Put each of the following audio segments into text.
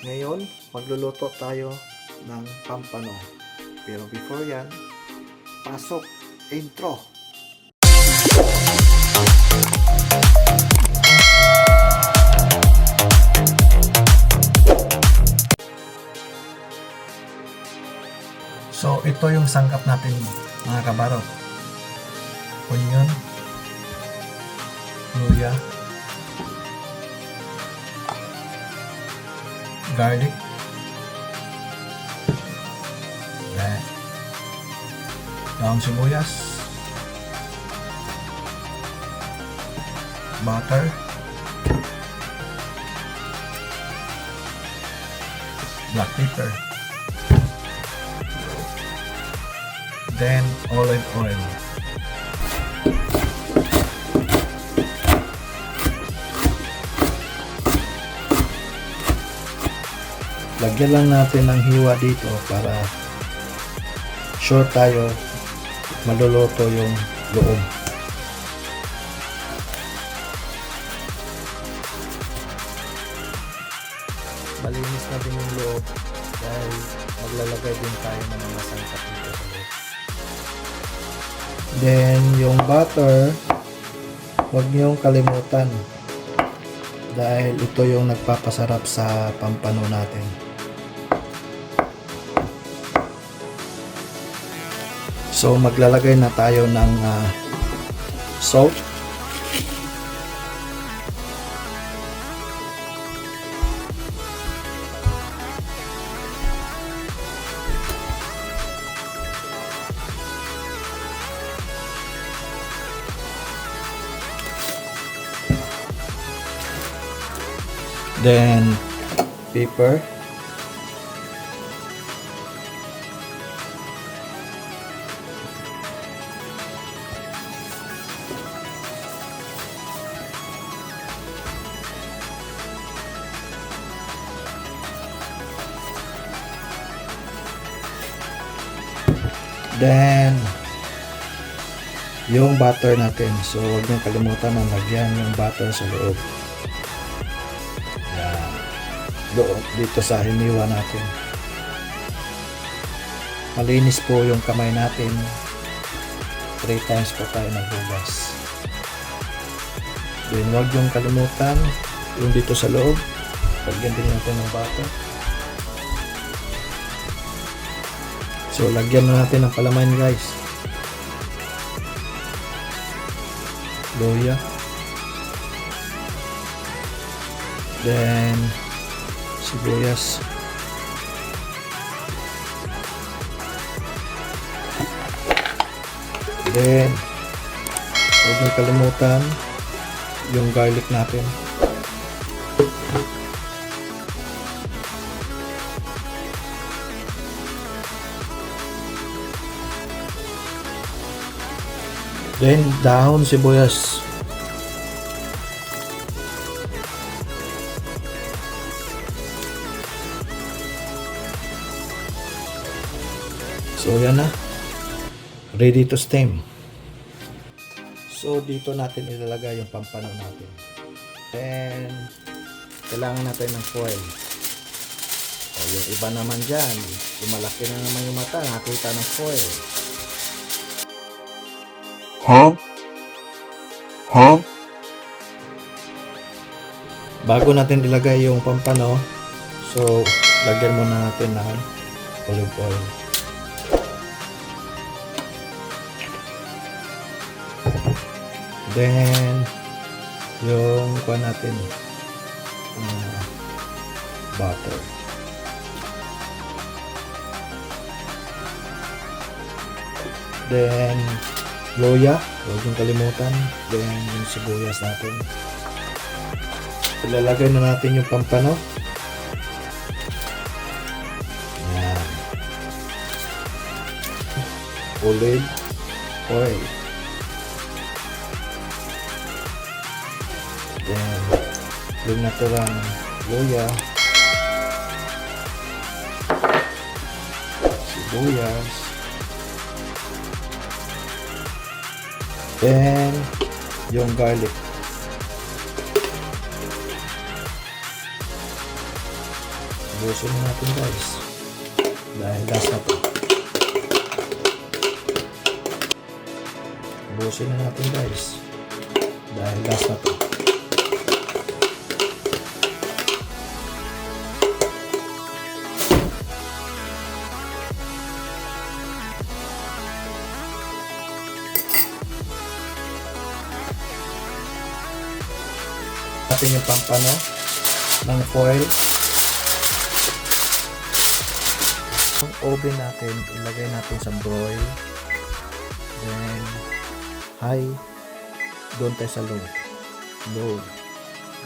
Ngayon, magluluto tayo ng pampano. Pero before yan, pasok, intro. So, ito yung sangkap natin mga kabarot. Onion, luya, garlic, yan, daong sibuyas, butter, black pepper, then olive oil. Lagyan lang natin ng hiwa dito para sure tayo maluluto yung loob. Malinis na din yung loob dahil maglalagay din tayo ng mga sangkap dito sa loob. Then, yung butter, huwag niyong kalimutan dahil ito yung nagpapasarap sa pampano natin. So maglalagay na tayo ng ah, salt. Then pepper. Then, yung butter natin. So, huwag niyong kalimutan na lagyan yung butter sa loob. Yan. Doon, dito sa hiniwa natin. Malinis po yung kamay natin. Three times po tayo naghugas. Then, huwag yung kalimutan yung dito sa loob. Lagyan din natin ng butter. So, lagyan na natin ng palaman guys. Luya. Then, sibuyas. Then, huwag niyong kalimutan yung garlic natin. Then, dahon sibuyas. So, yan na. Ready to steam. So, dito natin ilalagay yung pampano natin. Then, kailangan natin ng foil. O, yung iba naman dyan, lumalaki na naman yung mata, nakita ng foil. Huh? Huh? Bago natin ilagay yung pampano, so lagyan muna natin ng olive oil. Then, yung kuha natin, uh, butter. Then, loya, huwag yung kalimutan. Then, yung sibuyas natin. Ilalagay na natin yung pampano. Yan. Olive oil. Then, yung naturang luya. Sibuyas. Then, yung garlic. Ubusin na natin guys. Dahil gas na to. Ubusin na natin guys. Dahil gas na to. Natin yung pampano ng foil. Ang oven natin, ilagay natin sa broil. Then, high. Doon tayo sa low. Low.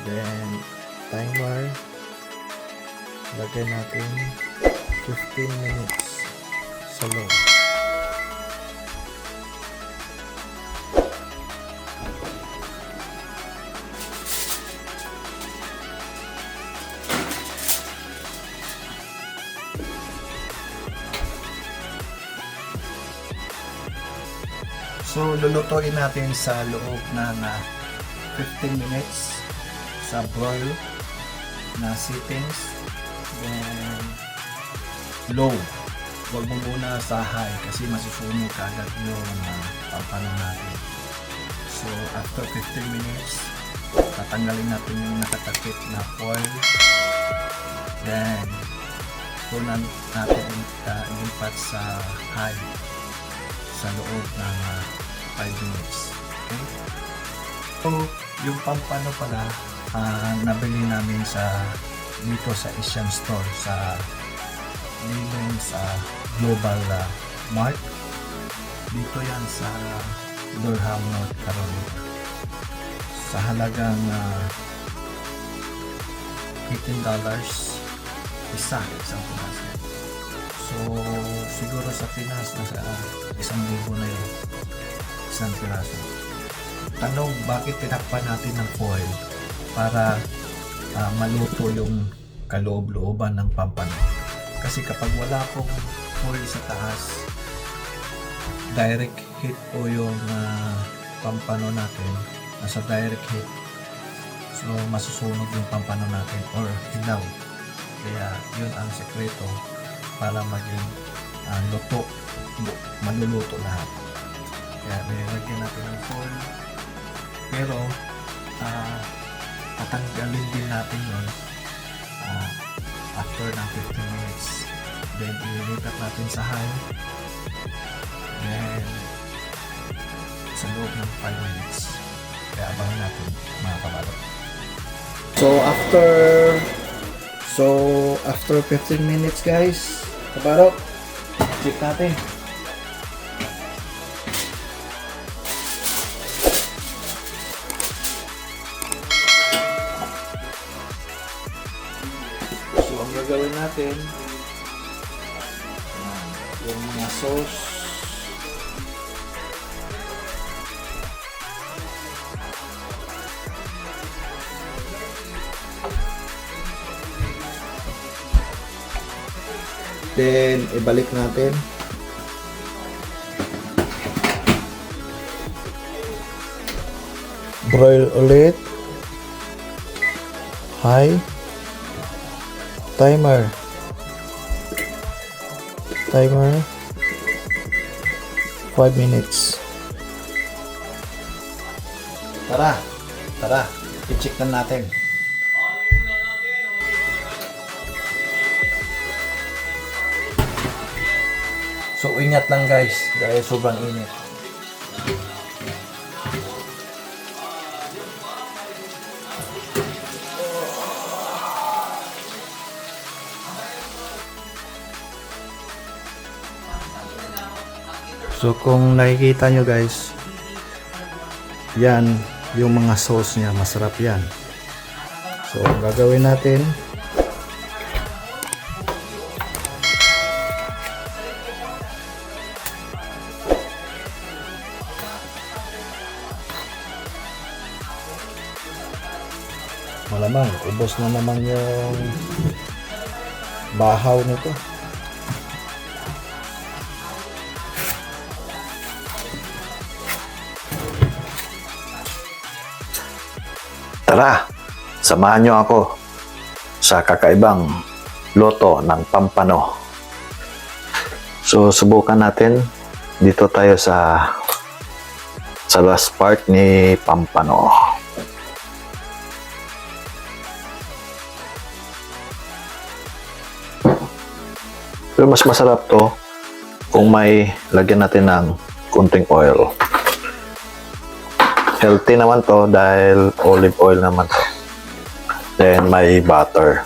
Then, timer. Lagay natin 15 minutes sa low. So, lulutuin natin sa loob ng ah, 15 minutes sa broil na settings. Then, low. Huwag mo muna sa high kasi masusunog kagad yung uh, pampano natin. So, after 15 minutes, tatanggalin natin yung nakatakip na foil. Then, punan natin uh, ilipat sa high sa loob ng 5 minutes. Okay? So, yung pampano pala, ah, nabili namin sa dito sa Asian Store sa Linen sa Global ah, Mart. Dito yan sa Durham, North Carolina. Sa halagang ah, $18 isa, isang piraso. So, siguro sa Pinas, nasa isang libo na yun. Isang piraso. Tanong, bakit tinakpan natin ng foil para ah, maluto yung kaloob-looban ng pampano? Kasi kapag wala pong foil sa taas, direct hit po yung ah, pampano natin. Nasa direct hit. So, masusunog yung pampano natin or hilaw. Kaya, yun ang sekreto para maging ah, luto, maluluto lahat. Kaya nilagyan natin ng foil. Pero, ah, tatanggalin din natin yun ah, after ng 15 minutes. Then, ililipat natin sa high. Then, sa loob ng 5 minutes. Kaya abangan natin mga kabalot. So, after So, after 15 minutes guys, kabarok, check natin. So, ang gagawin natin, yung mga sauce, Then, ibalik natin. Broil ulit. High. Timer. Timer. 5 minutes. Tara. Tara. I-check na natin. Ingat lang guys dahil sobrang init. So kung nakikita nyo guys, yan yung mga sauce niya, masarap yan. So gagawin natin, malamang ubos na naman yung bahaw nito. Tara, samahan niyo ako sa kakaibang loto ng pampano. So, subukan natin. Dito tayo sa sa last part ni pampano. Pero mas masarap to kung may lagyan natin ng kunting oil. Healthy naman to dahil olive oil naman to. Then may butter.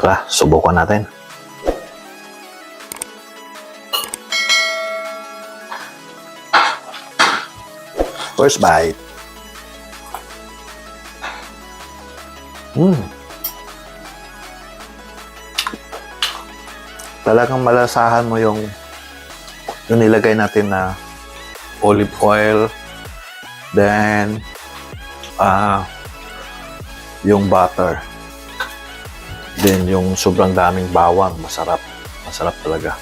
Tara, subukan natin. First bite. Hmm. Talagang malasahan mo yung yung nilagay natin na olive oil, then ah yung butter. Then yung sobrang daming bawang, masarap. Masarap talaga.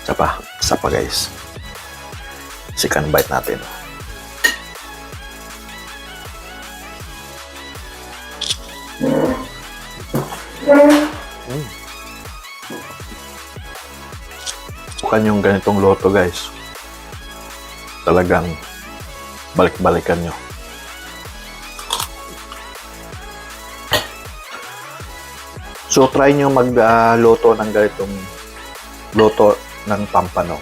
Isa pa, isa pa guys. Second bite natin. Mm. Bukan yung ganitong loto guys. Talagang balik-balikan nyo. So try nyo magluto ng ganitong loto ng pampano.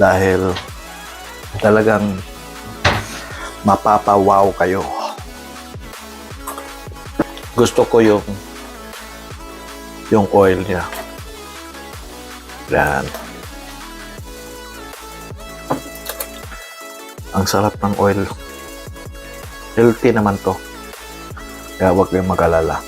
Dahil talagang mapapawaw kayo. Gusto ko yung yung oil niya. Yan. Ang sarap ng oil. Healthy naman to. Kaya huwag kayong mag-alala.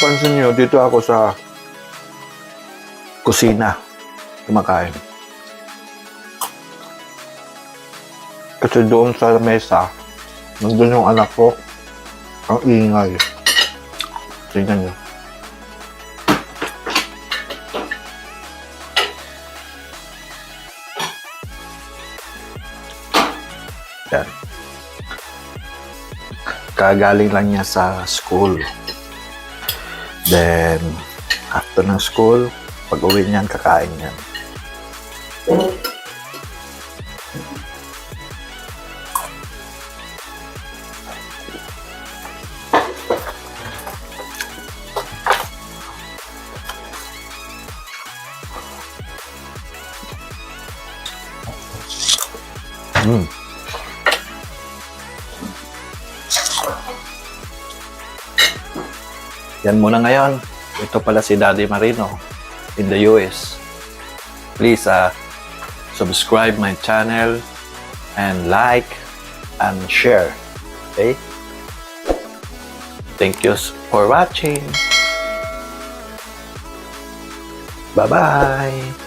Napansin nyo, dito ako sa kusina kumakain. Kasi doon sa mesa, nandun yung anak ko, ang ingay. Tingnan nyo. Yan. Kagaling lang niya sa school. Then, after ng school, pag uwi niyan, kakain niyan. Yan muna ngayon. Ito pala si Daddy Marino in the US. Please uh, subscribe my channel and like and share. Okay? Thank you for watching. Bye-bye.